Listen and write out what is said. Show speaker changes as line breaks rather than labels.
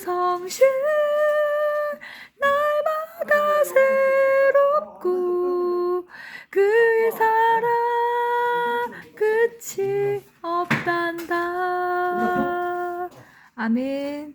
성실 날마다 새롭고 그의 사랑 끝이 없단다. 아멘.